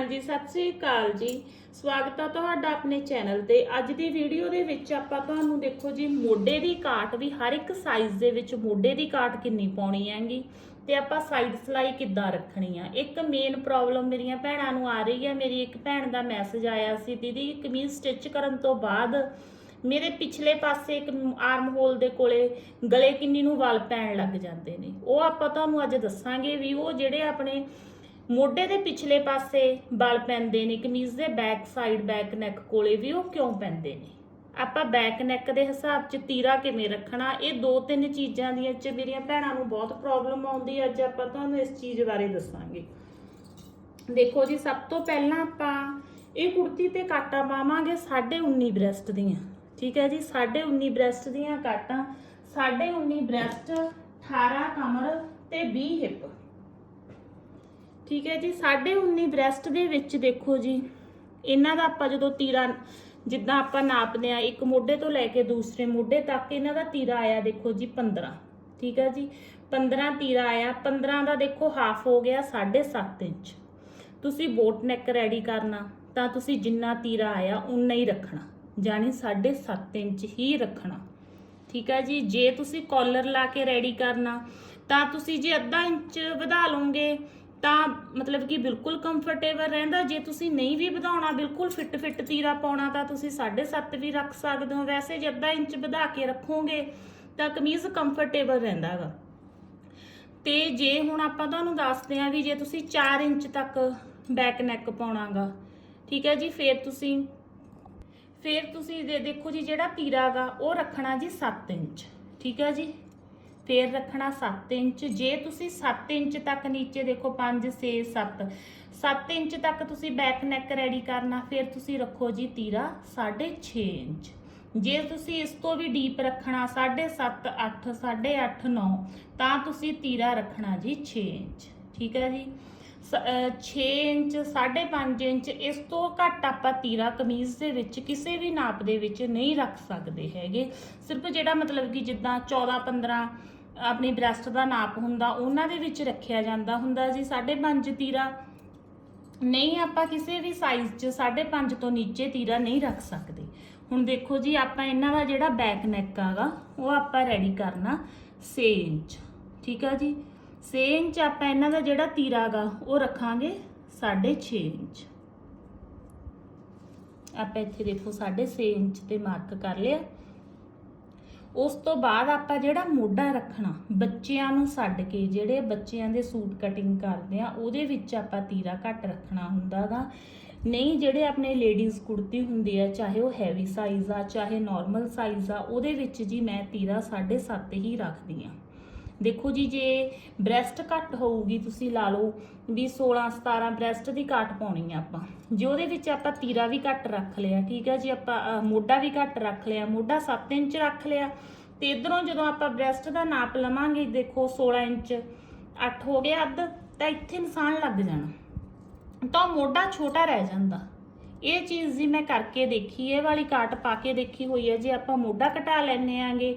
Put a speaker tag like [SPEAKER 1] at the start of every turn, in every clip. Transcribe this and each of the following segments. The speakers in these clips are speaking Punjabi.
[SPEAKER 1] ਹਾਂਜੀ, ਸਤਿ ਸ੍ਰੀ ਅਕਾਲ ਜੀ। ਸਵਾਗਤ ਆ ਤੁਹਾਡਾ ਆਪਣੇ ਚੈਨਲ ਤੇ। ਅੱਜ ਦੀ ਵੀਡੀਓ ਦੇ ਵਿੱਚ ਆਪਾਂ ਤੁਹਾਨੂੰ ਦੇਖੋ ਜੀ, ਮੋਢੇ ਦੀ ਕਾਟ ਵੀ, ਹਰ ਇੱਕ ਸਾਈਜ਼ ਦੇ ਵਿੱਚ ਮੋਢੇ ਦੀ ਕਾਟ ਕਿੰਨੀ ਪਾਉਣੀ ਹੈਗੀ। ਤੇ ਆਪਾਂ ਸਾਈਡ ਸਲਾਈ ਕਿੱਦਾਂ ਰੱਖਣੀ ਆ? ਇੱਕ ਮੇਨ ਪ੍ਰੋਬਲਮ ਮੇਰੀਆਂ ਭੈਣਾਂ ਨੂੰ ਆ ਰਹੀ ਹੈ ਮੇਰੀ ਇੱਕ ਭੈਣ ਦਾ ਮੈਸੇਜ ਆਇਆ ਸੀ, ਦੀਦੀ ਕਮੀਜ਼ ਸਟਿਚ ਕਰਨ ਤੋਂ ਬਾਅਦ ਮੇਰੇ ਪਿਛਲੇ ਪਾਸੇ ਇੱਕ ਆਰਮ ਹੋਲ ਦੇ ਕੋਲੇ ਗਲੇ ਕਿੰਨੀ ਨੂੰ ਵਲ ਪੈਣ ਲੱਗ ਜਾਂਦੇ ਨੇ। ਉਹ ਆਪਾਂ ਤੁਹਾਨੂੰ ਅੱਜ ਦੱਸਾਂਗੇ ਵੀ ਉਹ ਜਿਹੜੇ ਆਪਣੇ ਮੋਢੇ ਦੇ ਪਿਛਲੇ ਪਾਸੇ ਬਲ ਪੈਂਦੇ ਨੇ, ਕਮੀਜ਼ ਦੇ ਬੈਕ ਸਾਈਡ ਬੈਕ ਨੈਕ ਕੋਲੇ ਵੀ ਉਹ ਕਿਉਂ ਪੈਂਦੇ ਨੇ? ਆਪਾਂ ਬੈਕ ਨੈਕ ਦੇ ਹਿਸਾਬ 'ਚ ਤੀਰਾ ਕਿਵੇਂ ਰੱਖਣਾ? ਇਹ ਦੋ ਤਿੰਨ ਚੀਜ਼ਾਂ ਦੀਆਂ 'ਚ ਮੇਰੀਆਂ ਭੈਣਾਂ ਨੂੰ ਬਹੁਤ ਪ੍ਰੋਬਲਮ ਆਉਂਦੀ ਅੱਜ ਆਪਾਂ ਤੁਹਾਨੂੰ ਇਸ ਚੀਜ਼ ਬਾਰੇ ਦੱਸਾਂਗੇ। ਦੇਖੋ ਜੀ, ਸਭ ਤੋਂ ਪਹਿਲਾਂ ਆਪਾਂ ਇਹ ਕੁੜਤੀ ਤੇ ਕਾਟਾ ਪਾਵਾਂਗੇ 19.5 ਬ੍ਰੈਸਟ ਦੀਆਂ। ਠੀਕ ਹੈ ਜੀ 19.5 ਬ੍ਰੈਸਟ ਦੀਆਂ ਕਾਟਾਂ 19.5 ਬ੍ਰੈਸਟ 18 ਕਮਰ ਤੇ 20 ਹਿੱਪ ਠੀਕ ਹੈ ਜੀ 19.5 ਬ੍ਰੈਸਟ ਦੇ ਵਿੱਚ ਦੇਖੋ ਜੀ, ਇਹਨਾਂ ਦਾ ਆਪਾਂ ਜਦੋਂ ਤੀਰਾ, ਜਿੱਦਾਂ ਆਪਾਂ ਨਾਪਦੇ ਆ ਇੱਕ ਮੋਢੇ ਤੋਂ ਲੈ ਕੇ ਦੂਸਰੇ ਮੋਢੇ ਤੱਕ ਇਹਨਾਂ ਦਾ ਤੀਰਾ ਆਇਆ ਦੇਖੋ ਜੀ 15 ਠੀਕ ਹੈ ਜੀ 15 ਤੀਰਾ ਆਇਆ 15 ਦਾ ਦੇਖੋ ਹਾਫ ਹੋ ਗਿਆ 7.5 ਇੰਚ। ਤੁਸੀਂ ਬੋਟ ਨੈਕ ਰੈਡੀ ਕਰਨਾ, ਤਾਂ ਤੁਸੀਂ ਜਿੰਨਾ ਤੀਰਾ ਆਇਆ ਉਨਾ ਹੀ ਰੱਖਣਾ ਜਾਨੀ 7.5 ਇੰਚ ਹੀ ਰੱਖਣਾ। ਠੀਕ ਹੈ ਜੀ, ਜੇ ਤੁਸੀਂ ਕਾਲਰ ਲਾ ਕੇ ਰੈਡੀ ਕਰਨਾ, ਤਾਂ ਤੁਸੀਂ ਜੇ ਅੱਧਾ ਇੰਚ ਵਧਾ ਲਓਗੇ ਤਾਂ ਮਤਲਬ ਕਿ ਬਿਲਕੁਲ ਕੰਫਰਟੇਬਲ ਰਹਿੰਦਾ। ਜੇ ਤੁਸੀਂ ਨਹੀਂ ਵੀ ਵਧਾਉਣਾ, ਬਿਲਕੁਲ ਫਿੱਟ ਫਿੱਟ ਤੀਰਾ ਪਾਉਣਾ, ਤਾਂ ਤੁਸੀਂ 7.5 ਵੀ ਰੱਖ ਸਕਦੇ ਹੋ। ਵੈਸੇ ਜੇ ਅੱਧਾ ਇੰਚ ਵਧਾ ਕੇ ਰੱਖੋਗੇ, ਤਾਂ ਕਮੀਜ਼ ਕੰਫਰਟੇਬਲ ਰਹਿੰਦਾ ਹੈਗਾ ਤੇ ਜੇ ਹੁਣ ਆਪਾਂ ਤੁਹਾਨੂੰ ਦੱਸਦੇ ਹਾਂ ਵੀ ਜੇ ਤੁਸੀਂ 4 ਇੰਚ ਤੱਕ ਬੈਕ ਨੈਕ ਪਾਉਣਾਗਾ ਠੀਕ ਹੈ ਜੀ, ਫਿਰ ਤੁਸੀਂ ਫਿਰ ਤੁਸੀਂ ਦੇ ਦੇਖੋ ਜੀ, ਜਿਹੜਾ ਤੀਰਾਗਾ ਉਹ ਰੱਖਣਾ ਜੀ 7 ਇੰਚ, ਠੀਕ ਹੈ ਜੀ। ਫੇਰ ਰੱਖਣਾ 7 ਇੰਚ। ਜੇ ਤੁਸੀਂ 7 ਇੰਚ ਤੱਕ ਨੀਚੇ ਦੇਖੋ 5 6 7 7 ਇੰਚ ਤੱਕ ਤੁਸੀਂ ਬੈਕ ਨੈਕ ਰੈਡੀ ਕਰਨਾ, ਫਿਰ ਤੁਸੀਂ ਰੱਖੋ ਜੀ ਤੀਰਾ 6.5 ਇੰਚ। ਜੇ ਤੁਸੀਂ ਇਸ ਤੋਂ ਵੀ ਡੀਪ ਰੱਖਣਾ 7.5 8 8.5 9 ਤਾਂ ਤੁਸੀਂ ਤੀਰਾ ਰੱਖਣਾ ਜੀ 6 ਇੰਚ। ਠੀਕ ਹੈ ਜੀ? 6 ਇੰਚ 5.5 ਇੰਚ, ਇਸ ਤੋਂ ਘੱਟ ਆਪਾਂ ਤੀਰਾ ਕਮੀਜ਼ ਦੇ ਵਿੱਚ ਕਿਸੇ ਵੀ ਨਾਪ ਦੇ ਵਿੱਚ ਨਹੀਂ ਰੱਖ ਸਕਦੇ ਹੈਗੇ। ਸਿਰਫ ਜਿਹੜਾ ਮਤਲਬ ਕਿ ਜਿੱਦਾਂ 14 15 ਆਪਣੀ ਬ੍ਰੈਸਟ ਦਾ ਨਾਪ ਹੁੰਦਾ, ਉਹਨਾਂ ਦੇ ਵਿੱਚ ਰੱਖਿਆ ਜਾਂਦਾ ਹੁੰਦਾ ਜੀ 5.5 ਤੀਰਾ। ਨਹੀਂ ਆਪਾਂ ਕਿਸੇ ਵੀ ਸਾਈਜ਼ 'ਚ 5.5 ਤੋਂ ਨੀਚੇ ਤੀਰਾ ਨਹੀਂ ਰੱਖ ਸਕਦੇ। ਹੁਣ ਦੇਖੋ ਜੀ, ਆਪਾਂ ਇਹਨਾਂ ਦਾ ਜਿਹੜਾ ਬੈਕ ਨੈਕ ਆਗਾ, ਉਹ ਆਪਾਂ ਰੈਡੀ ਕਰਨਾ 6 ਇੰਚ। ਠੀਕ ਆ ਜੀ? 6 ਇੰਚ ਆਪਾਂ ਇਹਨਾਂ ਦਾ ਜਿਹੜਾ ਤੀਰਾ ਗਾ, ਉਹ ਰੱਖਾਂਗੇ 6.5 ਇੰਚ। ਆਪਾਂ ਇੱਥੇ ਦੇਖੋ 6.5 ਇੰਚ ਤੇ ਮਾਰਕ ਕਰ ਲਿਆ। ਉਸ ਤੋਂ ਬਾਅਦ ਆਪਾਂ ਜਿਹੜਾ ਮੋਢਾ ਰੱਖਣਾ, ਬੱਚਿਆਂ ਨੂੰ ਛੱਡ ਕੇ, ਜਿਹੜੇ ਬੱਚਿਆਂ ਦੇ ਸੂਟ ਕਟਿੰਗ ਕਰਦੇ ਆ, ਉਹਦੇ ਵਿੱਚ ਆਪਾਂ ਤੀਰਾ ਘੱਟ ਰੱਖਣਾ ਹੁੰਦਾਗਾ ਨਹੀਂ, ਜਿਹੜੇ ਆਪਣੇ ਲੇਡੀਜ਼ ਕੁੜਤੀ ਹੁੰਦੀ ਆ, ਚਾਹੇ ਉਹ ਹੈਵੀ ਸਾਈਜ਼ ਆ, ਚਾਹੇ ਨਾਰਮਲ ਸਾਈਜ਼ ਆ, ਉਹਦੇ ਵਿੱਚ ਜੀ ਮੈਂ ਤੀਰਾ 7.5 ਹੀ ਰੱਖਦੀ ਆ। ਦੇਖੋ ਜੀ, ਜੇ ਬ੍ਰੈਸਟ ਘੱਟ ਹੋਊਗੀ, ਤੁਸੀਂ ਲਾ ਲਓ ਵੀ 16 17 ਬ੍ਰੈਸਟ ਦੀ ਕਾਟ ਪਾਉਣੀ ਆ ਆਪਾਂ। ਜੇ ਉਹਦੇ ਵਿੱਚ ਆਪਾਂ ਤੀਰਾ ਵੀ ਘੱਟ ਰੱਖ ਲਿਆ, ਠੀਕ ਹੈ ਜੀ, ਆਪਾਂ ਮੋਢਾ ਵੀ ਘੱਟ ਰੱਖ ਲਿਆ, ਮੋਢਾ 7 ਇੰਚ ਰੱਖ ਲਿਆ, ਤੇ ਇਧਰੋਂ ਜਦੋਂ ਆਪਾਂ ਬ੍ਰੈਸਟ ਦਾ ਨਾਪ ਲਵਾਂਗੇ, ਦੇਖੋ 16 ਇੰਚ 8 ਹੋ ਗਿਆ ਅੱਧ, ਤਾਂ ਇੱਥੇ ਨਿਸ਼ਾਨ ਲੱਗ ਜਾਣਾ। ਤਾਂ ਮੋਢਾ ਛੋਟਾ ਰਹਿ ਜਾਂਦਾ। ਇਹ ਚੀਜ਼ ਜੀ ਮੈਂ ਕਰਕੇ ਦੇਖੀ, ਇਹ ਵਾਲੀ ਕਾਟ ਪਾ ਕੇ ਦੇਖੀ ਹੋਈ ਹੈ ਜੇ ਆਪਾਂ ਮੋਢਾ ਘਟਾ ਲੈਨੇ ਆਂਗੇ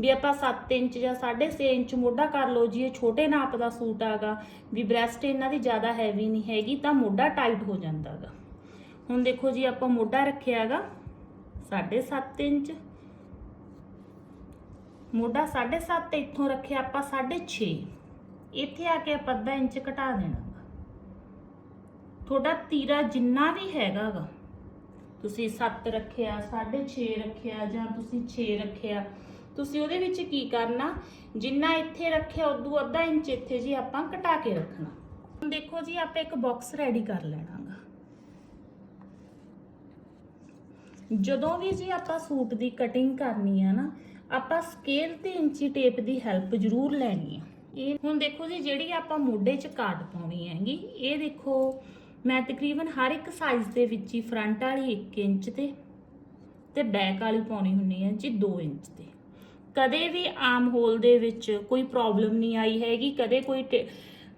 [SPEAKER 1] ਵੀ ਆਪਾਂ 7 ਇੰਚ ਜਾਂ 6.5 ਇੰਚ ਮੋਢਾ ਕਰ ਲਓ ਜੀ, ਇਹ ਛੋਟੇ ਨਾਪ ਦਾ ਸੂਟ ਆਗਾ, ਵੀ ਬ੍ਰੈਸਟ ਇਹਨਾਂ ਦੀ ਜ਼ਿਆਦਾ ਹੈਵੀ ਨਹੀਂ ਹੈਗੀ, ਤਾਂ ਮੋਢਾ ਟਾਈਟ ਹੋ ਜਾਂਦਾਗਾ ਹੁਣ ਦੇਖੋ ਜੀ, ਆਪਾਂ ਮੋਢਾ ਰੱਖਿਆਗਾ 7.5 ਇੰਚ। ਮੋਢਾ 7.5 ਤੇ ਇੱਥੋਂ ਰੱਖਿਆ ਆਪਾਂ 6.5 ਇੱਥੇ ਆ ਕੇ ਆਪਾਂ ਅੱਧਾ ਇੰਚ ਘਟਾ ਦੇਣਾ ਗਾ। ਤੁਹਾਡਾ ਤੀਰਾ ਜਿੰਨਾ ਵੀ ਹੈਗਾਗਾ ਤੁਸੀਂ 7 ਰੱਖਿਆ 6.5 ਰੱਖਿਆ ਜਾਂ ਤੁਸੀਂ 6 ਰੱਖਿਆ ਤੁਸੀਂ ਉਹਦੇ ਵਿੱਚ ਕੀ ਕਰਨਾ? ਜਿੰਨਾ ਇੱਥੇ ਰੱਖਿਆ, ਉਦੋਂ ਅੱਧਾ ਇੰਚ ਇੱਥੇ ਜੀ ਆਪਾਂ ਘਟਾ ਕੇ ਰੱਖਣਾ। ਹੁਣ ਦੇਖੋ ਜੀ, ਆਪਾਂ ਇੱਕ ਬਾਕਸ ਰੈਡੀ ਕਰ ਲੈਣਾਗਾ। ਜਦੋਂ ਵੀ ਜੀ ਆਪਾਂ ਸੂਟ ਦੀ ਕਟਿੰਗ ਕਰਨੀ ਆ ਨਾ, ਆਪਾਂ ਸਕੇਲ ਤੇ ਇੰਚੀ ਟੇਪ ਦੀ ਹੈਲਪ ਜ਼ਰੂਰ ਲੈਣੀ ਆ। ਇਹ ਹੁਣ ਦੇਖੋ ਜੀ, ਜਿਹੜੀ ਆਪਾਂ ਮੋਢੇ 'ਚ ਕਾਟ ਪਾਉਣੀ ਹੈਗੀ, ਇਹ ਦੇਖੋ, ਮੈਂ ਤਕਰੀਬਨ ਹਰ ਇੱਕ ਸਾਈਜ਼ ਦੇ ਵਿੱਚ ਹੀ ਫਰੰਟ ਵਾਲੀ 1 ਇੰਚ ਤੇ ਤੇ ਬੈਕ ਵਾਲੀ ਪਾਉਣੀ ਹੁੰਨੀ ਹੈ ਜੀ 2 ਇੰਚ ਤੇ। ਕਦੇ ਵੀ ਆਮ ਹੋਲ ਦੇ ਵਿੱਚ ਕੋਈ ਪ੍ਰੋਬਲਮ ਨਹੀਂ ਆਈ ਹੈਗੀ, ਕਦੇ ਕੋਈ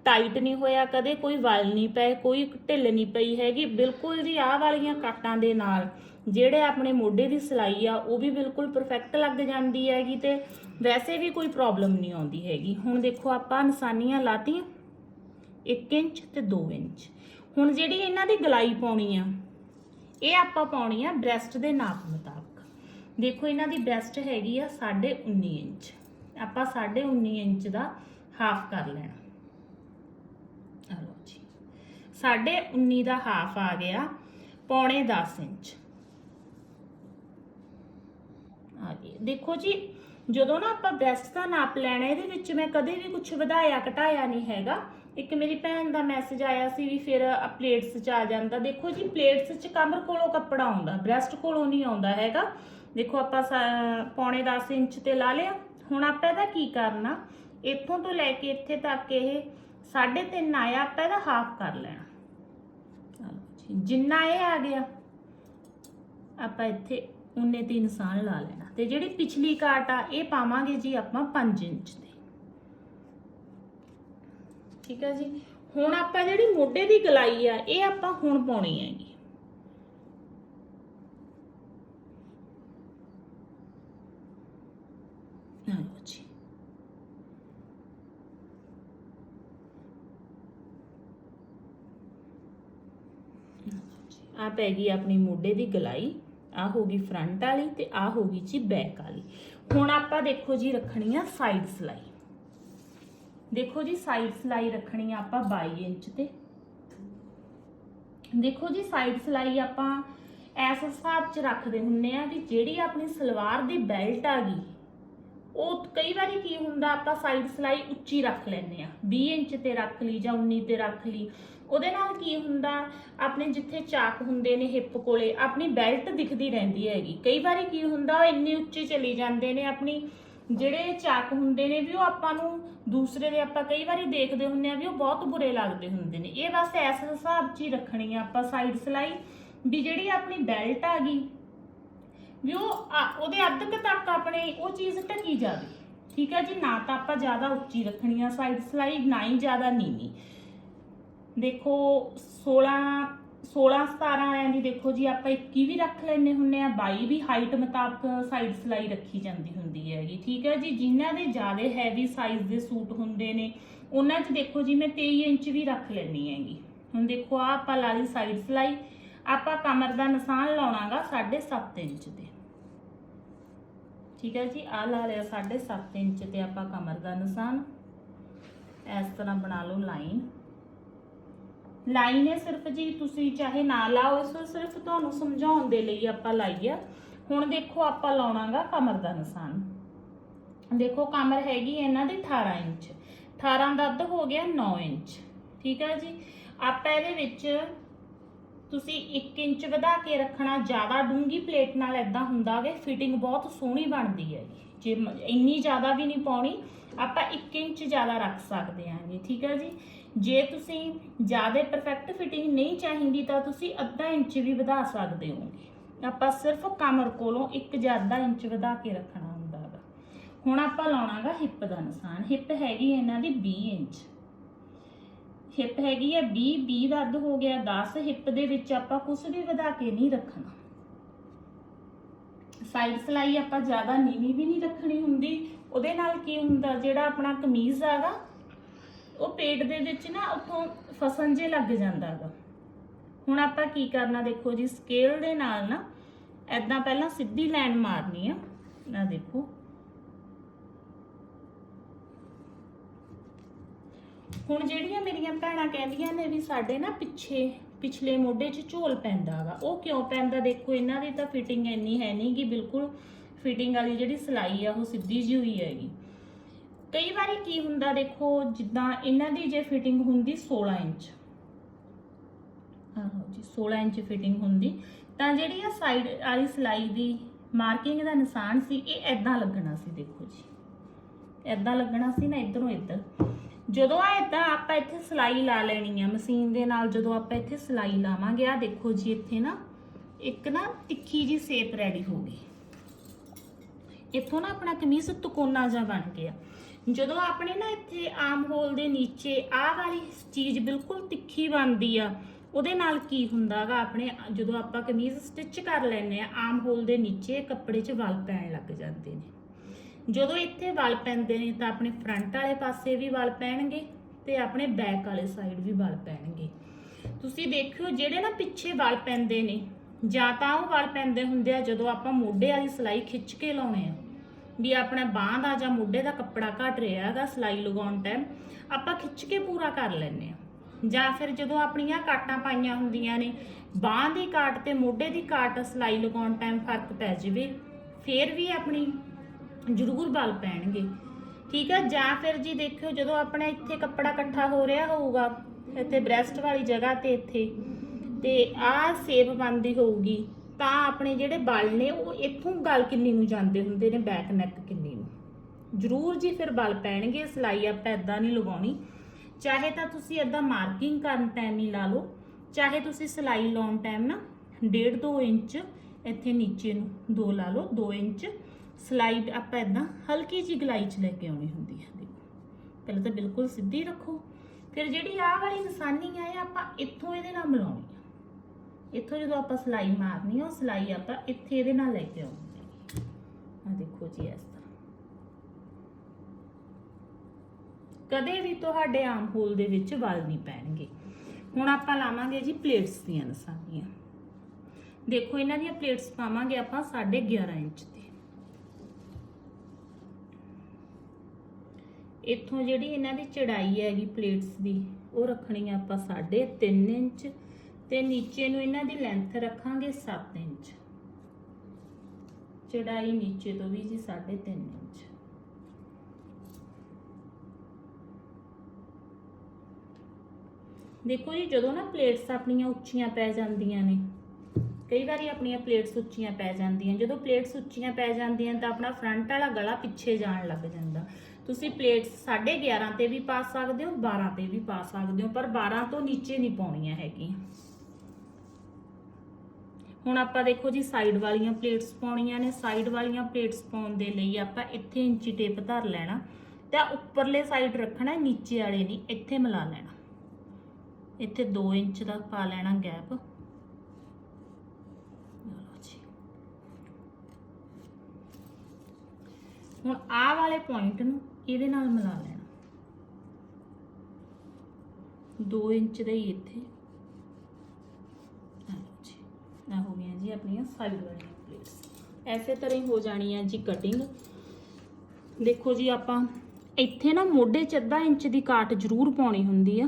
[SPEAKER 1] ਟਾਈਟ ਨਹੀਂ ਹੋਇਆ, ਕਦੇ ਕੋਈ ਵਲ ਨਹੀਂ ਪਏ, ਕੋਈ ਢਿੱਲ ਨਹੀਂ ਪਈ ਹੈਗੀ। ਬਿਲਕੁਲ ਜੀ, ਆਹ ਵਾਲੀਆਂ ਕਾਟਾਂ ਦੇ ਨਾਲ ਜਿਹੜੇ ਆਪਣੇ ਮੋਢੇ ਦੀ ਸਿਲਾਈ ਆ, ਉਹ ਵੀ ਬਿਲਕੁਲ ਪਰਫੈਕਟ ਲੱਗ ਜਾਂਦੀ ਹੈਗੀ ਤੇ ਵੈਸੇ ਵੀ ਕੋਈ ਪ੍ਰੋਬਲਮ ਨਹੀਂ ਆਉਂਦੀ ਹੈਗੀ। ਹੁਣ ਦੇਖੋ, ਆਪਾਂ ਨਿਸ਼ਾਨੀਆਂ ਲਾਤੀਆਂ 1 ਇੰਚ ਤੇ 2 ਇੰਚ। ਹੁਣ ਜਿਹੜੀ ਇਹਨਾਂ ਦੀ ਗਲਾਈ ਪਾਉਣੀ ਆ, ਇਹ ਆਪਾਂ ਪਾਉਣੀ ਆ ਬ੍ਰੈਸਟ ਦੇ ਨਾਪ ਮੁਤਾਬਕ। ਦੇਖੋ, ਇਹਨਾਂ ਦੀ ਬੈਸਟ ਹੈਗੀ ਆ 19.5 ਇੰਚ। ਆਪਾਂ 19.5 ਇੰਚ ਦਾ ਹਾਫ ਕਰ ਲੈਣਾ। ਆ ਲਓ ਜੀ। 19.5 ਦਾ ਹਾਫ ਆ ਗਿਆ ਪੌਣੇ 10 ਇੰਚ। ਆ ਗਈ ਦੇਖੋ ਜੀ, ਜਦੋਂ ਨਾ ਆਪਾਂ ਬ੍ਰੈਸਟ ਦਾ ਨਾਪ ਲੈਣਾ, ਇਹਦੇ ਵਿੱਚ ਮੈਂ ਕਦੇ ਵੀ ਕੁਝ ਵਧਾਇਆ ਘਟਾਇਆ ਨਹੀਂ ਹੈਗਾ। ਇੱਕ ਮੇਰੀ ਭੈਣ ਦਾ ਮੈਸੇਜ ਆਇਆ ਸੀ ਵੀ ਫਿਰ ਪਲੇਟਸ ਚ ਆ ਜਾਂਦਾ। ਦੇਖੋ ਜੀ ਪਲੇਟਸ ਚ ਕਮਰ ਕੋਲੋਂ ਕੱਪੜਾ ਆਉਂਦਾ ਬ੍ਰੈਸਟ ਕੋਲੋਂ ਨਹੀਂ ਆਉਂਦਾ ਹੈਗਾ। ਦੇਖੋ ਆਪਾਂ ਸ- ਪੌਣੇ 10 ਇੰਚ ਤੇ ਲਾ ਲਿਆ। ਹੁਣ ਆਪਾਂ ਇਹਦਾ ਕੀ ਕਰਨਾ? ਇੱਥੋਂ ਤੋਂ ਲੈ ਕੇ ਇੱਥੇ ਤੱਕ ਇਹ 3.5 ਆਇਆ, ਆਪਾਂ ਇਹਦਾ ਹਾਫ ਕਰ ਲੈਣਾ। ਜਿੰਨਾ ਇਹ ਆ ਗਿਆ, ਆਪਾਂ ਇੱਥੇ ਉਨੇ ਤਿੰਨ ਸਾਲ ਲਾ ਲੈਣਾ। ਤੇ ਜਿਹੜੀ ਪਿਛਲੀ ਕਾਟ ਆ, ਇਹ ਪਾਵਾਂਗੇ ਜੀ ਆਪਾਂ 5 ਇੰਚ 'ਤੇ। ਠੀਕ ਹੈ ਜੀ? ਹੁਣ ਆਪਾਂ ਜਿਹੜੀ ਮੋਢੇ ਦੀ ਗਲਾਈ ਆ, ਇਹ ਆਪਾਂ ਹੁਣ ਪਾਉਣੀ ਹੈਗੀ। ਆ ਲਓ ਜੀ ਆ ਪੈ ਗਈ ਆਪਣੀ ਮੋਢੇ ਦੀ ਗਲਾਈ, ਆ ਹੋ ਗਈ ਫਰੰਟ ਵਾਲੀ ਤੇ ਆ ਹੋ ਗਈ ਜੀ ਬੈਕ ਵਾਲੀ। ਹੁਣ ਆਪਾਂ ਦੇਖੋ ਜੀ ਰੱਖਣੀ ਆ ਸਾਈਡ ਸਲਾਈ। ਦੇਖੋ ਜੀ ਸਾਈਡ ਸਲਾਈ ਰੱਖਣੀ ਆ ਆਪਾਂ 22 ਇੰਚ ਤੇ। ਦੇਖੋ ਜੀ ਸਾਈਡ ਸਲਾਈ ਆਪਾਂ ਐਸ ਹਿਸਾਬ ਚ ਰੱਖਦੇ ਹੁੰਨੇ ਆ ਵੀ ਜਿਹੜੀ ਆਪਣੀ ਸਲਵਾਰ ਦੀ ਬੈਲਟ ਆ ਗਈ ਉਹ ਕਈ ਵਾਰੀ ਕੀ ਹੁੰਦਾ, ਆਪਾਂ ਸਾਈਡ ਸਲਾਈ ਉੱਚੀ ਰੱਖ ਲੈਂਦੇ ਆ 20 ਇੰਚ ਤੇ ਰੱਖ ਲਈ ਜਾਂ 19 ਤੇ ਰੱਖ ਲਈ। ਉਹਦੇ ਨਾਲ ਕੀ ਹੁੰਦਾ, ਆਪਣੇ ਜਿੱਥੇ ਚਾਕ ਹੁੰਦੇ ਨੇ ਹਿੱਪ ਕੋਲੇ, ਆਪਣੀ ਬੈਲਟ ਦਿਖਦੀ ਰਹਿੰਦੀ ਹੈਗੀ। ਕਈ ਵਾਰੀ ਕੀ ਹੁੰਦਾ, ਉਹ ਇੰਨੇ ਉੱਚੀ ਚਲੀ ਜਾਂਦੇ ਨੇ, ਆਪਣੀ ਜਿਹੜੇ ਚਾਕ ਹੁੰਦੇ ਨੇ ਵੀ ਉਹ ਆਪਾਂ ਨੂੰ ਦੂਸਰੇ ਦੇ ਆਪਾਂ ਕਈ ਵਾਰੀ ਦੇਖਦੇ ਹੁੰਦੇ ਆ ਵੀ ਉਹ ਬਹੁਤ ਬੁਰੇ ਲੱਗਦੇ ਹੁੰਦੇ ਨੇ। ਇਹ ਬਸ ਇਸ ਹਿਸਾਬ 'ਚ ਹੀ ਰੱਖਣੀ ਆ ਆਪਾਂ ਸਾਈਡ ਸਲਾਈ ਵੀ ਜਿਹੜੀ ਆਪਣੀ ਬੈਲਟ ਆ ਗਈ ਵੀ ਉਹ ਆ- ਉਹਦੇ ਅੱਧ ਕੁ ਤੱਕ ਆਪਣੇ ਉਹ ਚੀਜ਼ ਢਕੀ ਜਾਵੇ। ਠੀਕ ਹੈ ਜੀ, ਨਾ ਤਾਂ ਆਪਾਂ ਜ਼ਿਆਦਾ ਉੱਚੀ ਰੱਖਣੀ ਆ ਸਾਈਡ ਸਲਾਈ, ਨਾ ਹੀ ਜ਼ਿਆਦਾ ਨੀਵੀਂ। ਦੇਖੋ 16 16 17 ਆਇਆਂ ਦੀ ਦੇਖੋ ਜੀ, ਆਪਾਂ 21 ਵੀ ਰੱਖ ਲੈਨੇ ਹੁੰਨੇ ਆ 22 ਵੀ ਹਾਈਟ ਮੁਤਾਬਕ ਸਾਈਡ ਸਲਾਈ ਰੱਖੀ ਜਾਂਦੀ ਹੁੰਦੀ ਹੈਗੀ। ਠੀਕ ਹੈ ਜੀ, ਜਿਨ੍ਹਾਂ ਦੇ ਜ਼ਿਆਦਾ ਹੈਵੀ ਸਾਈਜ਼ ਦੇ ਸੂਟ ਹੁੰਦੇ ਨੇ, ਉਹਨਾਂ 'ਚ ਦੇਖੋ ਜੀ, ਮੈਂ 23 ਇੰਚ ਵੀ ਰੱਖ ਲੈਣੀ ਹੈਗੀ। ਹੁਣ ਦੇਖੋ ਆ ਆਪਾਂ ਲਾ ਲਈ ਸਾਈਡ ਸਲਾਈ, ਆਪਾਂ ਕਮਰ ਦਾ ਨਿਸ਼ਾਨ ਲਾਉਣਾਗਾ 7.5 ਇੰਚ ਤੇ। ਠੀਕ ਹੈ ਜੀ ਆ ਲਾ ਲਿਆ 7.5 ਇੰਚ ਤੇ ਆਪਾਂ ਕਮਰ ਦਾ ਨਿਸ਼ਾਨ। ਇਸ ਤਰ੍ਹਾਂ ਬਣਾ ਲਓ ਲਾਈਨ। ਲਾਈਨ ਹੈ ਸਿਰਫ ਜੀ, ਤੁਸੀਂ ਚਾਹੇ ਨਾ ਲਾਓ, ਇਸ ਸਿਰਫ ਤੁਹਾਨੂੰ ਸਮਝਾਉਣ ਦੇ ਲਈ ਆਪਾਂ ਲਾਈ ਆ। ਹੁਣ ਦੇਖੋ ਆਪਾਂ ਲਾਉਣਾਗਾ ਕਮਰ ਦਾ ਨਿਸ਼ਾਨ। ਦੇਖੋ ਕਮਰ ਹੈਗੀ ਇਹਨਾਂ ਦੀ 18 ਇੰਚ। 18 ਦਾ ਅੱਧ ਹੋ ਗਿਆ 9 ਇੰਚ। ਠੀਕ ਹੈ ਜੀ, ਆਪਾਂ ਇਹਦੇ ਵਿੱਚ ਤੁਸੀਂ 1 ਇੰਚ ਵਧਾ ਕੇ ਰੱਖਣਾ, ਜ਼ਿਆਦਾ ਡੂੰਗੀ ਪਲੇਟ ਨਾਲ ਐਦਾਂ ਹੁੰਦਾ ਵੇ ਫਿਟਿੰਗ ਬਹੁਤ ਸੋਹਣੀ ਬਣਦੀ ਹੈ ਜੇ। ਇੰਨੀ ਜ਼ਿਆਦਾ ਵੀ ਨਹੀਂ ਪਾਉਣੀ, ਆਪਾਂ 1 ਇੰਚ ਜ਼ਿਆਦਾ ਰੱਖ ਸਕਦੇ ਹਾਂ ਜੀ, ਠੀਕ ਹੈ ਜੀ? ਜੇ ਤੁਸੀਂ ਜ਼ਿਆਦਾ ਪਰਫੈਕਟ ਫਿਟਿੰਗ ਨਹੀਂ ਚਾਹੀਦੀ, ਤਾਂ ਤੁਸੀਂ ਅੱਧਾ ਇੰਚ ਵੀ ਵਧਾ ਸਕਦੇ ਹੋਗੇ ਆਪਾਂ ਸਿਰਫ ਕਮਰ ਕੋਲੋਂ 1 ਜਾਂ ਅੱਧਾ ਇੰਚ ਵਧਾ ਕੇ ਰੱਖਣਾ ਹੁੰਦਾ ਗਾ ਹੁਣ ਆਪਾਂ ਲਾਉਣਾਗਾ ਹਿੱਪ ਦਾ ਨਿਸ਼ਾਨ। ਹਿੱਪ ਹੈਗੀ ਇਹਨਾਂ ਦੀ 20 ਇੰਚ। ਹਿੱਪ ਹੈਗੀ ਹੈ 20 20 ਦਾ ਅੱਧ ਹੋ ਗਿਆ 10 ਹਿੱਪ ਦੇ ਵਿੱਚ ਆਪਾਂ ਕੁਝ ਵੀ ਵਧਾ ਕੇ ਨਹੀਂ ਰੱਖਣਾ। ਸਾਈਡ ਸਲਾਈ ਆਪਾਂ ਜ਼ਿਆਦਾ ਨੀਵੀਂ ਵੀ ਨਹੀਂ ਰੱਖਣੀ ਹੁੰਦੀ। ਉਹਦੇ ਨਾਲ ਕੀ ਹੁੰਦਾ, ਜਿਹੜਾ ਆਪਣਾ ਕਮੀਜ਼ ਹੈਗਾ ਉਹ ਪੇਟ ਦੇ ਵਿੱਚ ਨਾ ਉੱਥੋਂ ਫਸਣ ਜੇ ਲੱਗ ਜਾਂਦਾ ਹੈਗਾ ਹੁਣ ਆਪਾਂ ਕੀ ਕਰਨਾ, ਦੇਖੋ ਜੀ ਸਕੇਲ ਦੇ ਨਾਲ ਨਾ ਐਦਾਂ ਪਹਿਲਾਂ ਸਿੱਧੀ ਲਾਈਨ ਮਾਰਨੀ ਆ। ਨਾ ਦੇਖੋ ਹੁਣ ਜਿਹੜੀਆਂ ਮੇਰੀਆਂ ਭੈਣਾਂ ਕਹਿੰਦੀਆਂ ਨੇ ਵੀ ਸਾਡੇ ਨਾ ਪਿੱਛੇ, ਪਿਛਲੇ ਮੋਢੇ 'ਚ ਝੋਲ ਪੈਂਦਾ ਵਾ, ਉਹ ਕਿਉਂ ਪੈਂਦਾ? ਦੇਖੋ, ਇਹਨਾਂ ਦੀ ਤਾਂ ਫਿਟਿੰਗ ਇੰਨੀ ਹੈ ਨਹੀਂ ਕਿ ਬਿਲਕੁਲ ਫਿਟਿੰਗ ਵਾਲੀ ਜਿਹੜੀ ਸਿਲਾਈ ਆ, ਉਹ ਸਿੱਧੀ ਜਿਹੀ ਹੋਈ ਹੈਗੀ। ਕਈ ਵਾਰੀ ਕੀ ਹੁੰਦਾ ਦੇਖੋ, ਜਿੱਦਾਂ ਇਹਨਾਂ ਦੀ ਜੇ ਫਿਟਿੰਗ ਹੁੰਦੀ 16 ਇੰਚ, ਆਹੋ ਜੀ 16 ਇੰਚ ਫਿਟਿੰਗ ਹੁੰਦੀ, ਤਾਂ ਜਿਹੜੀ ਆ ਸਾਈਡ ਵਾਲੀ ਸਿਲਾਈ ਦੀ ਮਾਰਕਿੰਗ ਦਾ ਨਿਸ਼ਾਨ ਸੀ, ਇਹ ਐਦਾਂ ਲੱਗਣਾ ਸੀ, ਦੇਖੋ ਜੀ। ਐਦਾਂ ਲੱਗਣਾ ਸੀ ਨਾ, ਇਧਰੋਂ ਇੱਧਰ। ਜਦੋਂ ਆ ਇਦਾਂ ਆਪਾਂ ਇੱਥੇ ਸਿਲਾਈ ਲਾ ਲੈਣੀ ਆ ਮਸ਼ੀਨ ਦੇ ਨਾਲ, ਜਦੋਂ ਆਪਾਂ ਇੱਥੇ ਸਿਲਾਈ ਲਾਵਾਂਗੇ ਆ ਦੇਖੋ ਜੀ ਇੱਥੇ ਨਾ, ਇੱਕ ਨਾ ਤਿੱਖੀ ਜੀ ਸ਼ੇਪ ਰੈਡੀ ਹੋ ਗਈ। ਇੱਥੋਂ ਨਾ ਆਪਣਾ ਕਮੀਜ਼ ਤਕੋਨਾ ਜਿਹਾ ਬਣ ਗਿਆ। ਜਦੋਂ ਆਪਣੇ ਨਾ ਇੱਥੇ ਆਮ ਹੋਲ ਦੇ ਨੀਚੇ ਆਹ ਵਾਲੀ ਚੀਜ਼ ਬਿਲਕੁਲ ਤਿੱਖੀ ਬਣਦੀ ਆ, ਉਹਦੇ ਨਾਲ ਕੀ ਹੁੰਦਾਗਾ ਆਪਣੇ ਜਦੋਂ ਆਪਾਂ ਕਮੀਜ਼ ਸਟਿਚ ਕਰ ਲੈਨੇ ਆ, ਆਮ ਹੋਲ ਦੇ ਨੀਚੇ ਕੱਪੜੇ 'ਚ ਵਲ ਪੈਣ ਲੱਗ ਜਾਂਦੇ ਨੇ। ਜਦੋਂ ਇੱਥੇ ਵਲ ਪੈਂਦੇ ਨੇ ਤਾਂ ਆਪਣੇ ਫਰੰਟ ਵਾਲੇ ਪਾਸੇ ਵੀ ਵਲ ਪੈਣਗੇ ਤੇ ਆਪਣੇ ਬੈਕ ਵਾਲੇ ਸਾਈਡ ਵੀ ਵਲ ਪੈਣਗੇ। ਤੁਸੀਂ ਦੇਖਿਓ ਜਿਹੜੇ ਨਾ ਪਿੱਛੇ ਵਲ ਪੈਂਦੇ ਨੇ, ਜਾਂ ਤਾਂ ਉਹ ਵਲ ਪੈਂਦੇ ਹੁੰਦੇ ਆ ਜਦੋਂ ਆਪਾਂ ਮੋਢੇ ਵਾਲੀ ਸਲਾਈ ਖਿੱਚ ਕੇ ਲਾਉਣੇ ਆ। ਵੀ ਆਪਣਾ ਬਾਂਹ ਦਾ ਜਾਂ ਮੋਢੇ ਦਾ ਕੱਪੜਾ ਘਟ ਰਿਹਾ ਹੈਗਾ ਸਲਾਈ ਲਗਾਉਣ ਟਾਈਮ ਆਪਾਂ ਖਿੱਚ ਕੇ ਪੂਰਾ ਕਰ ਲੈਂਦੇ ਆ। ਜਾਂ ਫਿਰ ਜਦੋਂ ਆਪਣੀਆਂ ਕਾਟਾਂ ਪਾਈਆਂ ਹੁੰਦੀਆਂ ਨੇ, ਬਾਂਹ ਦੀ ਕਾਟ ਤੇ ਮੋਢੇ ਦੀ ਕਾਟ ਸਲਾਈ ਲਗਾਉਣ ਟਾਈਮ ਫ਼ਰਕ ਪੈ ਜਾਵੇ, ਫੇਰ ਵੀ ਆਪਣੀ ਜ਼ਰੂਰ ਬਲ ਪੈਣਗੇ। ਠੀਕ ਹੈ ਜਾਂ ਫਿਰ ਜੀ ਦੇਖਿਓ, ਜਦੋਂ ਆਪਣਾ ਇੱਥੇ ਕੱਪੜਾ ਇਕੱਠਾ ਹੋ ਰਿਹਾ ਹੋਊਗਾ, ਇੱਥੇ ਬ੍ਰੈਸਟ ਵਾਲੀ ਜਗ੍ਹਾ ਤੇ ਇੱਥੇ, ਤੇ ਆਹ ਸੇਪ ਬਣਦੀ ਹੋਊਗੀ, ਤਾਂ ਆਪਣੇ ਜਿਹੜੇ ਬਲ ਨੇ, ਉਹ ਇੱਥੋਂ ਗਲ ਕਿੰਨੀ ਨੂੰ ਜਾਂਦੇ ਹੁੰਦੇ ਨੇ ਬੈਕ ਨੈਕ ਕਿੰਨੀ ਨੂੰ। ਜ਼ਰੂਰ ਜੀ ਫਿਰ ਬਲ ਪੈਣਗੇ, ਸਲਾਈ ਆਪਾਂ ਇਦਾਂ ਨਹੀਂ ਲਗਾਉਣੀ। ਚਾਹੇ ਤਾਂ ਤੁਸੀਂ ਇਦਾਂ ਮਾਰਕਿੰਗ ਕਰਨ ਟਾਈਮ ਹੀ ਲਾ ਲਓ, ਚਾਹੇ ਤੁਸੀਂ ਸਲਾਈ ਲਾਉਣ ਟਾਈਮ ਨਾ 1.5 2 ਇੰਚ ਇੱਥੇ ਨੀਚੇ ਨੂੰ 2 ਲਾ ਲਓ 2 ਇੰਚ। ਸਲਾਈਡ ਆਪਾਂ ਇਦਾਂ ਹਲਕੀ ਜੀ ਗਲਾਈ ਚ ਲੈ ਕੇ ਆਉਣੀ ਹੁੰਦੀ ਹੈ ਦੇਖੋ ਪਹਿਲਾਂ ਤਾਂ ਬਿਲਕੁਲ ਸਿੱਧੀ ਰੱਖੋ। ਫਿਰ ਜਿਹੜੀ ਆਹ ਵਾਲੀ ਨਿਸ਼ਾਨੀ ਆ, ਇਹ ਆਪਾਂ ਇੱਥੋਂ ਇਹਦੇ ਨਾਲ ਮਿਲਾਉਣੀ ਆ। ਇੱਥੋਂ ਜਦੋਂ ਆਪਾਂ ਸਲਾਈ ਮਾਰਨੀ ਆ, ਉਹ ਸਲਾਈ ਆਪਾਂ ਇੱਥੇ ਇਹਦੇ ਨਾਲ ਲੈ ਕੇ ਆਉਣੀ ਆ। ਦੇਖੋ ਜੀ ਇਸ ਤਰ੍ਹਾਂ। ਕਦੇ ਵੀ ਤੁਹਾਡੇ ਆਮ ਹੋਲ ਦੇ ਵਿੱਚ ਵਲ ਨਹੀਂ ਪੈਣਗੇ। ਹੁਣ ਆਪਾਂ ਲਾਵਾਂਗੇ ਜੀ ਪਲੇਟਸ ਦੀਆਂ ਨਿਸ਼ਾਨੀਆਂ। ਦੇਖੋ, ਇਹਨਾਂ ਦੀਆਂ ਪਲੇਟਸ ਪਾਵਾਂਗੇ ਆਪਾਂ 11.5 ਇੰਚ ਤੇ। ਇੱਥੋਂ ਜਿਹੜੀ ਇਹਨਾਂ ਦੀ ਚੜਾਈ ਹੈਗੀ ਪਲੇਟਸ ਦੀ, ਉਹ ਰੱਖਣੀ ਆ ਆਪਾਂ 3.5 ਇੰਚ ਤੇ ਨੀਚੇ ਨੂੰ ਇਹਨਾਂ ਦੀ ਲੈਂਥ ਰੱਖਾਂਗੇ 7 ਇੰਚ। ਚੜਾਈ ਨੀਚੇ ਤੋਂ ਵੀ ਜੀ 3.5 ਇੰਚ। ਦੇਖੋ ਜੀ, ਜਦੋਂ ਨਾ ਪਲੇਟਸ ਆਪਣੀਆਂ ਉੱਚੀਆਂ ਪੈ ਜਾਂਦੀਆਂ ਨੇ, ਕਈ ਵਾਰੀ ਆਪਣੀਆਂ ਪਲੇਟਸ ਉੱਚੀਆਂ ਪੈ ਜਾਂਦੀਆਂ, ਜਦੋਂ ਪਲੇਟਸ ਉੱਚੀਆਂ ਪੈ ਜਾਂਦੀਆਂ ਤਾਂ ਆਪਣਾ ਫਰੰਟ ਵਾਲਾ ਗਲਾ ਪਿੱਛੇ ਜਾਣ ਲੱਗ ਜਾਂਦਾ। ਤੁਸੀਂ ਪਲੇਟਸ 11.5 ਤੇ ਵੀ ਪਾ ਸਕਦੇ ਹੋ 12 ਤੇ ਵੀ ਪਾ ਸਕਦੇ ਹੋ, ਪਰ 12 ਤੋਂ ਨੀਚੇ ਨਹੀਂ ਪਾਉਣੀਆਂ ਹੈਗੀਆਂ। ਹੁਣ ਆਪਾਂ ਦੇਖੋ ਜੀ ਸਾਈਡ ਵਾਲੀਆਂ ਪਲੇਟਸ ਪਾਉਣੀਆਂ ਨੇ। ਸਾਈਡ ਵਾਲੀਆਂ ਪਲੇਟਸ ਪਾਉਣ ਦੇ ਲਈ ਆਪਾਂ ਇੱਥੇ ਇੰਚੀ ਟੇਪ ਧਰ ਲੈਣਾ ਤੇ ਉੱਪਰਲੇ ਸਾਈਡ ਰੱਖਣਾ, ਨੀਚੇ ਵਾਲੇ ਨਹੀਂ, ਇੱਥੇ ਮਿਲਾ ਲੈਣਾ। ਇੱਥੇ 2 ਇੰਚ ਦਾ ਪਾ ਲੈਣਾ ਗੈਪ ਹੁਣ ਆਹ ਵਾਲੇ ਪੁਆਇੰਟ ਨੂੰ ਇਹਦੇ ਨਾਲ ਮਿਲਾ ਲੈਣਾ? 2 ਇੰਚ ਦਾ ਹੀ ਇੱਥੇ। ਆ ਹੋ ਗਈਆਂ ਜੀ ਆਪਣੀਆਂ ਸਾਈਡ ਵਾਲੀਆਂ ਪਲੇਟਸ ਐਸੇ ਤਰ੍ਹਾਂ ਹੀ ਹੋ ਜਾਣੀ ਹੈ ਜੀ ਕਟਿੰਗ ਦੇਖੋ ਜੀ, ਆਪਾਂ ਇੱਥੇ ਨਾ ਮੋਢੇ 'ਚ ਅੱਧਾ ਇੰਚ ਦੀ ਕਾਟ ਜ਼ਰੂਰ ਪਾਉਣੀ ਹੁੰਦੀ ਆ।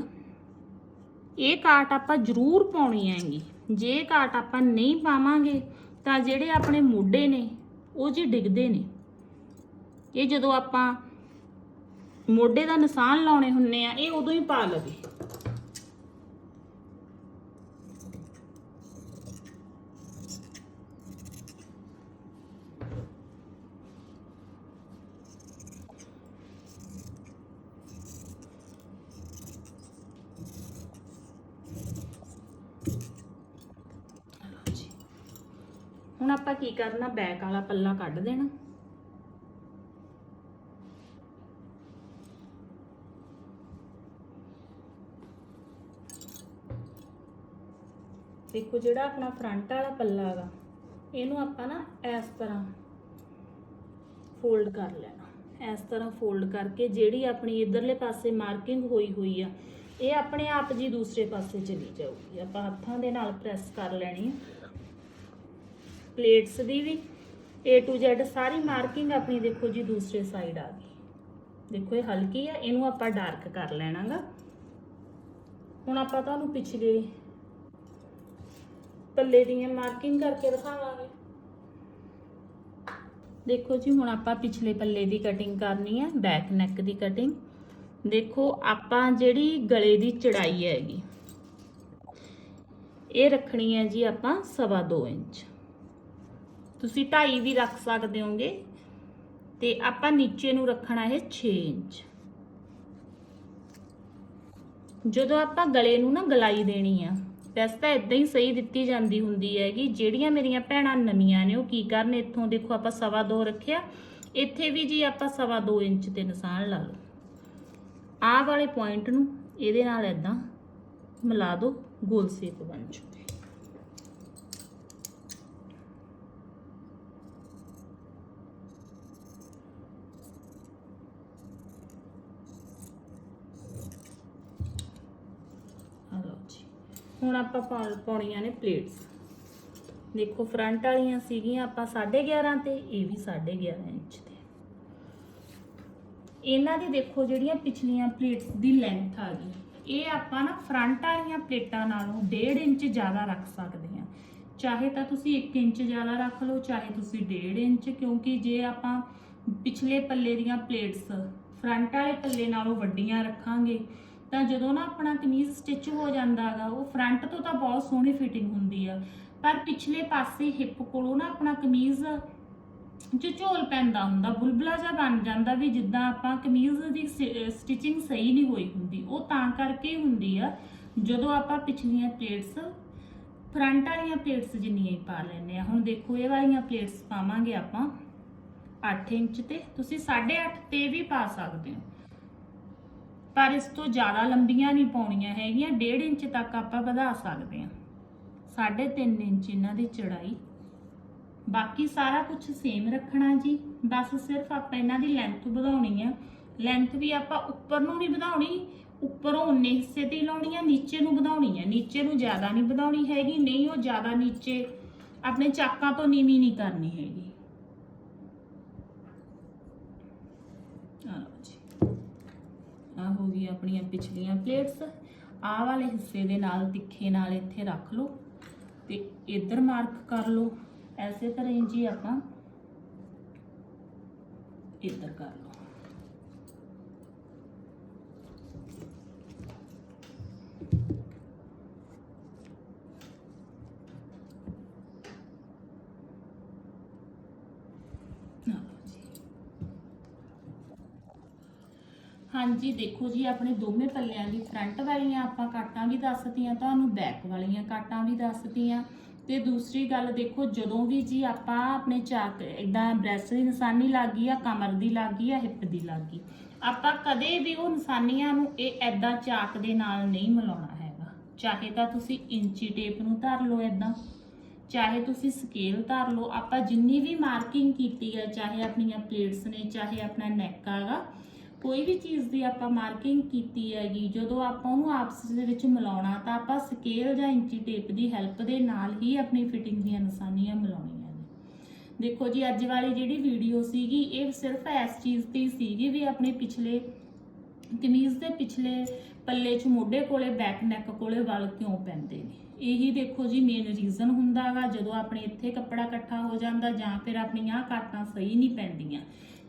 [SPEAKER 1] ਇਹ ਕਾਟ ਆਪਾਂ ਜ਼ਰੂਰ ਪਾਉਣੀ ਹੈਗੀ। ਜੇ ਕਾਟ ਆਪਾਂ ਨਹੀਂ ਪਾਵਾਂਗੇ, ਤਾਂ ਜਿਹੜੇ ਆਪਣੇ ਮੋਢੇ ਨੇ, ਉਹ ਜੀ ਡਿੱਗਦੇ ਨੇ। ਇਹ ਜਦੋਂ ਆਪਾਂ ਮੋਢੇ ਦਾ ਨਿਸ਼ਾਨ ਲਾਉਣੇ ਹੁੰਨੇ ਆ, ਇਹ ਉਦੋਂ ਹੀ ਪਾ ਲਵੇ। ਹੁਣ ਆਪਾਂ ਕੀ ਕਰਨਾ, ਬੈਕ ਵਾਲਾ ਪੱਲਾ ਕੱਢ ਦੇਣਾ। ਦੇਖੋ ਜਿਹੜਾ ਆਪਣਾ ਫਰੰਟ ਵਾਲਾ ਪੱਲਾ ਹੈਗਾ, ਇਹਨੂੰ ਆਪਾਂ ਨਾ ਇਸ ਤਰ੍ਹਾਂ ਫੋਲਡ ਕਰ ਲੈਣਾ। ਇਸ ਤਰ੍ਹਾਂ ਫੋਲਡ ਕਰਕੇ ਜਿਹੜੀ ਆਪਣੀ ਇਧਰਲੇ ਪਾਸੇ ਮਾਰਕਿੰਗ ਹੋਈ ਹੋਈ ਆ, ਇਹ ਆਪਣੇ ਆਪ ਜੀ ਦੂਸਰੇ ਪਾਸੇ ਚਲੀ ਜਾਊਗੀ। ਆਪਾਂ ਹੱਥਾਂ ਦੇ ਨਾਲ ਪ੍ਰੈਸ ਕਰ ਲੈਣੀ ਆ। ਪਲੇਟਸ ਦੀ ਵੀ, A to Z ਸਾਰੀ ਮਾਰਕਿੰਗ ਆਪਣੀ ਦੇਖੋ ਜੀ ਦੂਸਰੇ ਸਾਈਡ ਆ ਗਈ। ਦੇਖੋ ਇਹ ਹਲਕੀ ਆ, ਇਹਨੂੰ ਆਪਾਂ ਡਾਰਕ ਕਰ ਲੈਣਾਗਾ। ਹੁਣ ਆਪਾਂ ਤੁਹਾਨੂੰ ਪਿਛਲੇ ਪੱਲੇ ਦੀਆਂ ਮਾਰਕਿੰਗ ਕਰਕੇ ਦਿਖਾਵਾਂਗੇ। ਦੇਖੋ ਜੀ, ਹੁਣ ਆਪਾਂ ਪਿਛਲੇ ਪੱਲੇ ਦੀ ਕਟਿੰਗ ਕਰਨੀ ਹੈ ਬੈਕ ਨੈਕ ਦੀ ਕਟਿੰਗ ਦੇਖੋ, ਆਪਾਂ ਜਿਹੜੀ ਗਲੇ ਦੀ ਚੜਾਈ ਹੈਗੀ, ਇਹ ਰੱਖਣੀ ਹੈ ਜੀ ਆਪਾਂ ਸਵਾ 2 ਇੰਚ। ਤੁਸੀਂ 2.5 ਵੀ ਰੱਖ ਸਕਦੇ ਹੋਗੇ, ਤੇ ਆਪਾਂ ਨੀਚੇ ਨੂੰ ਰੱਖਣਾ ਹੈ 6 ਇੰਚ। ਜਦੋਂ ਆਪਾਂ ਗਲੇ ਨੂੰ ਨਾ ਗਲਾਈ ਦੇਣੀ ਆ ਵੈਸੇ ਤਾਂ ਇਦਾਂ ਹੀ ਸਹੀ ਦਿੱਤੀ ਜਾਂਦੀ ਹੁੰਦੀ ਹੈਗੀ ਜਿਹੜੀਆਂ ਮੇਰੀਆਂ ਭੈਣਾਂ ਨਵੀਆਂ ਨੇ, ਉਹ ਕੀ ਕਰਨ? ਇੱਥੋਂ ਦੇਖੋ ਆਪਾਂ ਸਵਾ 2 ਰੱਖਿਆ। ਇੱਥੇ ਵੀ ਜੀ ਆਪਾਂ ਸਵਾ 2 ਇੰਚ ਤੇ ਨਿਸ਼ਾਨ ਲਾ ਲਓ। ਆਹ ਵਾਲੇ ਪੁਆਇੰਟ ਨੂੰ ਇਹਦੇ ਨਾਲ ਇਦਾਂ ਮਿਲਾ ਦਿਓ ਗੋਲ ਸ਼ੇਪ ਬਣ ਜੂਗੀ ਹੁਣ ਆਪਾਂ ਪਾ- ਪਾਉਣੀਆਂ ਨੇ ਪਲੇਟਸ ਦੇਖੋ ਫਰੰਟ ਵਾਲੀਆਂ ਸੀਗੀਆਂ ਆਪਾਂ 11.5 ਤੇ, ਇਹ ਵੀ 11.5 ਇੰਚ ਤੇ। ਇਹਨਾਂ ਦੀ ਦੇਖੋ ਜਿਹੜੀਆਂ ਪਿਛਲੀਆਂ ਪਲੇਟਸ ਦੀ ਲੈਂਥ ਆ ਗਈ। ਇਹ ਆਪਾਂ ਨਾ ਫਰੰਟ ਵਾਲੀਆਂ ਪਲੇਟਾਂ ਨਾਲੋਂ 1.5 ਇੰਚ ਜ਼ਿਆਦਾ ਰੱਖ ਸਕਦੇ ਹਾਂ। ਚਾਹੇ ਤਾਂ ਤੁਸੀਂ 1 ਇੰਚ ਜ਼ਿਆਦਾ ਰੱਖ ਲਓ, ਚਾਹੇ ਤੁਸੀਂ 1.5 ਇੰਚ, ਕਿਉਂਕਿ ਜੇ ਆਪਾਂ ਪਿਛਲੇ ਪੱਲੇ ਦੀਆਂ ਪਲੇਟਸ ਫਰੰਟ ਵਾਲੇ ਪੱਲੇ ਨਾਲੋਂ ਵੱਡੀਆਂ ਰੱਖਾਂਗੇ ਤਾਂ ਜਦੋਂ ਨਾ ਆਪਣਾ ਕਮੀਜ਼ ਸਟਿਚ ਹੋ ਜਾਂਦਾ ਹੈਗਾ, ਉਹ ਫਰੰਟ ਤੋਂ ਤਾਂ ਬਹੁਤ ਸੋਹਣੀ ਫਿਟਿੰਗ ਹੁੰਦੀ ਆ। ਪਰ ਪਿਛਲੇ ਪਾਸੇ ਹਿੱਪ ਕੋਲੋਂ ਨਾ ਆਪਣਾ ਕਮੀਜ਼ ਚ ਝੋਲ ਪੈਂਦਾ ਹੁੰਦਾ, ਬੁਲਬੁਲਾ ਜਿਹਾ ਬਣ ਜਾਂਦਾ ਵੀ ਜਿੱਦਾਂ ਆਪਾਂ ਕਮੀਜ਼ ਦੀ ਸਟਿਚਿੰਗ ਸਹੀ ਨਹੀਂ ਹੋਈ ਹੁੰਦੀ। ਉਹ ਤਾਂ ਕਰਕੇ ਹੁੰਦੀ ਆ, ਜਦੋਂ ਆਪਾਂ ਪਿਛਲੀਆਂ ਪਲੇਟਸ ਫਰੰਟ ਵਾਲੀਆਂ ਪਲੇਟਸ ਜਿੰਨੀਆਂ ਹੀ ਪਾ ਲੈਂਦੇ ਆ। ਹੁਣ ਦੇਖੋ, ਇਹ ਵਾਲੀਆਂ ਪਲੇਟਸ ਪਾਵਾਂਗੇ ਆਪਾਂ 8 ਇੰਚ ਤੇ। ਤੁਸੀਂ 8.5 ਤੇ ਵੀ ਪਾ ਸਕਦੇ ਹੋ। ਪਰ ਇਸ ਤੋਂ ਜ਼ਿਆਦਾ ਲੰਬੀਆਂ ਨਹੀਂ ਪਾਉਣੀਆਂ ਹੈਗੀਆਂ। 1.5 ਇੰਚ ਤੱਕ ਆਪਾਂ ਵਧਾ ਸਕਦੇ ਹਾਂ। 3.5 ਇੰਚ ਇਹਨਾਂ ਦੀ ਚੜਾਈ। ਬਾਕੀ ਸਾਰਾ ਕੁਝ ਸੇਮ ਰੱਖਣਾ ਜੀ। ਬਸ ਸਿਰਫ ਆਪਾਂ ਇਹਨਾਂ ਦੀ ਲੈਂਥ ਵਧਾਉਣੀ ਆ। ਲੈਂਥ ਵੀ ਆਪਾਂ ਉੱਪਰ ਨੂੰ ਨਹੀਂ ਵਧਾਉਣੀ, ਉੱਪਰੋਂ ਉਨੇ ਹਿੱਸੇ ਤੇ ਹੀ ਲਾਉਣੀ ਆ, ਨੀਚੇ ਨੂੰ ਵਧਾਉਣੀ ਆ। ਨੀਚੇ ਨੂੰ ਜ਼ਿਆਦਾ ਨਹੀਂ ਵਧਾਉਣੀ ਹੈਗੀ, ਨਹੀਂ ਉਹ ਜ਼ਿਆਦਾ ਨੀਚੇ ਆਪਣੇ ਚਾਕਾਂ ਤੋਂ ਨੀਵੀਂ ਨਹੀਂ ਕਰਨੀ ਹੈਗੀ ਆ ਲਓ ਜੀ ਆ ਹੋ ਗਈ ਆਪਣੀਆਂ ਪਿਛਲੀਆਂ ਪਲੇਟਸ ਆਹ ਵਾਲੇ ਹਿੱਸੇ ਦੇ ਨਾਲ ਤਿੱਖੇ ਨਾਲ ਇੱਥੇ ਰੱਖ ਲਓ ਤੇ ਇੱਧਰ ਮਾਰਕ ਕਰ ਲਓ। ਐਸੇ ਤਰ੍ਹਾਂ ਜੀ ਆਪਾਂ ਇੱਧਰ ਕਰ ਲਓ ਆਹ ਲਓ ਜੀ। ਹਾਂਜੀ, ਦੇਖੋ ਜੀ, ਆਪਣੇ ਦੋਵੇਂ ਪੱਲਿਆਂ ਦੀ ਫਰੰਟ ਵਾਲੀਆਂ ਆਪਾਂ ਕਾਟਾਂ ਵੀ ਦੱਸਤੀਆਂ ਤੁਹਾਨੂੰ ਬੈਕ ਵਾਲੀਆਂ ਕਾਟਾਂ ਵੀ ਦੱਸਤੀਆਂ ਤੇ ਦੂਸਰੀ ਗੱਲ ਦੇਖੋ, ਜਦੋਂ ਵੀ ਜੀ ਆਪਾਂ ਆਪਣੇ ਚਾਕ ਇਦਾਂ ਬ੍ਰੈਸ ਦੀ ਨਿਸ਼ਾਨੀ ਲੱਗੀ ਆ ਕਮਰ ਦੀ ਲੱਗੀ ਆ ਹਿੱਪ ਦੀ ਲੱਗੀ ਆਪਾਂ ਕਦੇ ਵੀ ਉਹ ਨਿਸ਼ਾਨੀਆਂ ਨੂੰ ਇਹ ਐਦਾਂ ਚਾਕ ਦੇ ਨਾਲ ਨਹੀਂ ਮਿਲਾਉਣਾ ਹੈਗਾ। ਚਾਹੇ ਤਾਂ ਤੁਸੀਂ ਇੰਚੀ ਟੇਪ ਨੂੰ ਧਰ ਲਓ ਐਦਾਂ ਚਾਹੇ ਤੁਸੀਂ ਸਕੇਲ ਧਰ ਲਓ, ਆਪਾਂ ਜਿੰਨੀ ਵੀ ਮਾਰਕਿੰਗ ਕੀਤੀ ਹੈ ਚਾਹੇ ਆਪਣੀਆਂ ਪਲੇਟਸ ਨੇ, ਚਾਹੇ ਆਪਣਾ ਨੈਕ ਆਗਾ ਕੋਈ ਵੀ ਚੀਜ਼ ਦੀ ਆਪਾਂ ਮਾਰਕਿੰਗ ਕੀਤੀ ਹੈਗੀ, ਜਦੋਂ ਆਪਾਂ ਉਹਨੂੰ ਆਪਸ ਦੇ ਵਿੱਚ ਮਿਲਾਉਣਾ, ਤਾਂ ਆਪਾਂ ਸਕੇਲ ਜਾਂ ਇੰਚੀ ਟੇਪ ਦੀ ਹੈਲਪ ਦੇ ਨਾਲ ਹੀ ਆਪਣੀ ਫਿਟਿੰਗ ਦੀਆਂ ਨਿਸ਼ਾਨੀਆਂ ਮਿਲਾਉਣੀਆਂ ਨੇ। ਦੇਖੋ ਜੀ, ਅੱਜ ਵਾਲੀ ਜਿਹੜੀ ਵੀਡੀਓ ਸੀਗੀ, ਇਹ ਸਿਰਫ ਇਸ ਚੀਜ਼ ਤੇ ਸੀਗੀ ਵੀ ਆਪਣੇ ਪਿਛਲੇ ਕਮੀਜ਼ ਦੇ ਪਿਛਲੇ ਪੱਲੇ 'ਚ ਮੋਢੇ ਕੋਲੇ ਬੈਕ ਨੈਕ ਕੋਲੇ ਵਾਲ ਕਿਉਂ ਪੈਂਦੇ ਨੇ? ਇਹੀ ਦੇਖੋ ਜੀ ਮੇਨ ਰੀਜ਼ਨ ਹੁੰਦਾਗਾ, ਜਦੋਂ ਆਪਣੇ ਇੱਥੇ ਕੱਪੜਾ ਇਕੱਠਾ ਹੋ ਜਾਂਦਾ ਜਾਂ ਫਿਰ ਆਪਣੀਆਂ ਕਾਟਾਂ ਸਹੀ ਨਹੀਂ ਪੈਂਦੀਆਂ।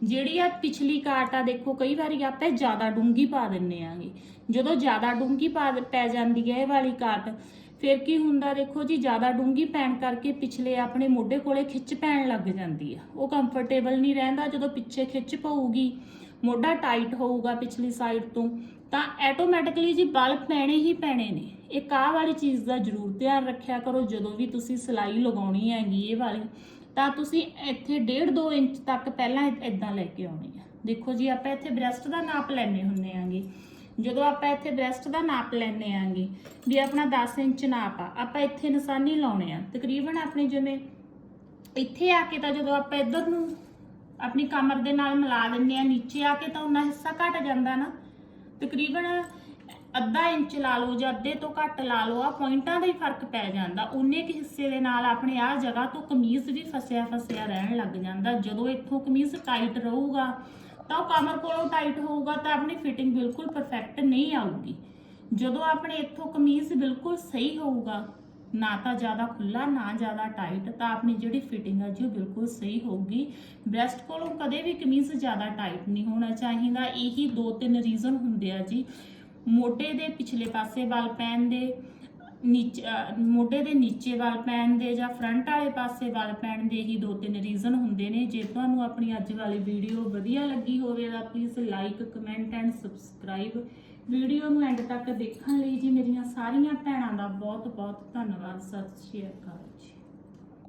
[SPEAKER 1] ਜਿਹੜੀ ਆ ਪਿਛਲੀ ਕਾਟ ਆ, ਦੇਖੋ, ਕਈ ਵਾਰੀ ਆਪਾਂ ਜ਼ਿਆਦਾ ਡੂੰਗੀ ਪਾ ਦਿੰਨੇ ਆਂਗੇ। ਜਦੋਂ ਜ਼ਿਆਦਾ ਡੂੰਗੀ ਪਾ ਪੈ ਜਾਂਦੀ ਹੈ ਇਹ ਵਾਲੀ ਕਾਟ ਫਿਰ ਕੀ ਹੁੰਦਾ ਦੇਖੋ ਜੀ, ਜ਼ਿਆਦਾ ਡੂੰਗੀ ਪੈਣ ਕਰਕੇ ਪਿਛਲੇ ਆਪਣੇ ਮੋਢੇ ਕੋਲੇ ਖਿੱਚ ਪੈਣ ਲੱਗ ਜਾਂਦੀ ਆ। ਉਹ ਕੰਫਰਟੇਬਲ ਨਹੀਂ ਰਹਿੰਦਾ, ਜਦੋਂ ਪਿੱਛੇ ਖਿੱਚ ਪਊਗੀ, ਮੋਢਾ ਟਾਈਟ ਹੋਊਗਾ ਪਿਛਲੀ ਸਾਈਡ ਤੋਂ, ਤਾਂ ਆਟੋਮੈਟਿਕਲੀ ਜੀ ਬਲ ਪੈਣੇ ਹੀ ਪੈਣੇ ਨੇ। ਇਹ ਕਾਹ ਵਾਲੀ ਚੀਜ਼ ਦਾ ਜ਼ਰੂਰ ਧਿਆਨ ਰੱਖਿਆ ਕਰੋ, ਜਦੋਂ ਵੀ ਤੁਸੀਂ ਸਿਲਾਈ ਲਗਾਉਣੀ ਹੈਗੀ ਇਹ ਵਾਲੀ। ਤਾਂ ਤੁਸੀਂ ਇੱਥੇ 1.5 2 ਇੰਚ ਤੱਕ ਪਹਿਲਾਂ ਇਦਾਂ ਲੈ ਕੇ ਆਉਣੀ ਆ। ਦੇਖੋ ਜੀ, ਆਪਾਂ ਇੱਥੇ ਬ੍ਰੈਸਟ ਦਾ ਨਾਪ ਲੈਣੇ ਹੁੰਨੇ ਆਂਗੇ। ਜਦੋਂ ਆਪਾਂ ਇੱਥੇ ਬ੍ਰੈਸਟ ਦਾ ਨਾਪ ਲੈਣੇ ਆਂਗੇ, ਵੀ ਆਪਣਾ 10 ਇੰਚ ਨਾਪ ਆ, ਆਪਾਂ ਇੱਥੇ ਨਿਸ਼ਾਨੀ ਲਾਉਣੇ ਆ। ਤਕਰੀਬਨ ਆਪਣੇ ਜਿਵੇਂ ਇੱਥੇ ਆ ਕੇ ਤਾਂ ਜਦੋਂ ਆਪਾਂ ਇੱਧਰ ਨੂੰ ਆਪਣੀ ਕਮਰ ਦੇ ਨਾਲ ਮਿਲਾ ਦਿੰਨੇ ਆ, ਨੀਚੇ ਆ ਕੇ ਤਾਂ ਉਹਨਾਂ ਹਿੱਸਾ ਘਟ ਜਾਂਦਾ ਨਾ। ਤਕਰੀਬਨ ਅੱਧਾ ਇੰਚ ਲਾ ਲਓ ਜਾਂ ਅੱਧੇ ਤੋਂ ਘੱਟ ਲਾ ਲਓ ਆ ਪੁਆਇੰਟਾਂ ਦਾ ਹੀ ਫ਼ਰਕ ਪੈ ਜਾਂਦਾ। ਉਨੇ ਕੁ ਹਿੱਸੇ ਦੇ ਨਾਲ ਆਪਣੇ ਆ ਜਗ੍ਹਾ ਤੋਂ ਕਮੀਜ਼ ਵੀ ਫਸਿਆ ਫਸਿਆ ਰਹਿਣ ਲੱਗ ਜਾਂਦਾ। ਜਦੋਂ ਇੱਥੋਂ ਕਮੀਜ਼ ਟਾਈਟ ਰਹੂਗਾ, ਤਾਂ ਉਹ ਕਮਰ ਕੋਲੋਂ ਟਾਈਟ ਹੋਊਗਾ, ਤਾਂ ਆਪਣੀ ਫਿਟਿੰਗ ਬਿਲਕੁਲ ਪਰਫੈਕਟ ਨਹੀਂ ਆਊਗੀ। ਜਦੋਂ ਆਪਣੇ ਇੱਥੋਂ ਕਮੀਜ਼ ਬਿਲਕੁਲ ਸਹੀ ਹੋਊਗਾ, ਨਾ ਤਾਂ ਜ਼ਿਆਦਾ ਖੁੱਲਾ ਨਾ ਜ਼ਿਆਦਾ ਟਾਈਟ ਤਾਂ ਆਪਣੀ ਜਿਹੜੀ ਫਿਟਿੰਗ ਆ ਜੀ ਉਹ ਬਿਲਕੁਲ ਸਹੀ ਹੋਊਗੀ। ਬ੍ਰੈਸਟ ਕੋਲੋਂ ਕਦੇ ਵੀ ਕਮੀਜ਼ ਜ਼ਿਆਦਾ ਟਾਈਟ ਨਹੀਂ ਹੋਣਾ ਚਾਹੀਦਾ। ਇਹੀ ਦੋ ਤਿੰਨ ਰੀਜ਼ਨ ਹੁੰਦੇ ਆ ਜੀ। ਮੋਢੇ ਦੇ ਪਿਛਲੇ ਪਾਸੇ ਵੱਲ ਪੈਣ ਦੇ, ਨੀਚੇ ਮੋਢੇ ਦੇ ਨੀਚੇ ਵੱਲ ਪੈਣ ਦੇ ਜਾਂ ਫਰੰਟ ਵਾਲੇ ਪਾਸੇ ਵੱਲ ਪੈਣ ਦੇ ਹੀ ਦੋ ਤਿੰਨ ਰੀਜ਼ਨ ਹੁੰਦੇ ਨੇ। ਜੇ ਤੁਹਾਨੂੰ ਆਪਣੀ ਅੱਜ ਵਾਲੀ ਵੀਡੀਓ ਵਧੀਆ ਲੱਗੀ ਹੋਵੇ ਤਾਂ please like comment and subscribe video ਨੂੰ ਐਂਡ ਤੱਕ ਦੇਖਣ ਲਈ ਜੀ ਮੇਰੀਆਂ ਸਾਰੀਆਂ ਭੈਣਾਂ ਦਾ ਬਹੁਤ ਬਹੁਤ ਧੰਨਵਾਦ। ਸਤਿ ਸ਼੍ਰੀ ਅਕਾਲ ਜੀ।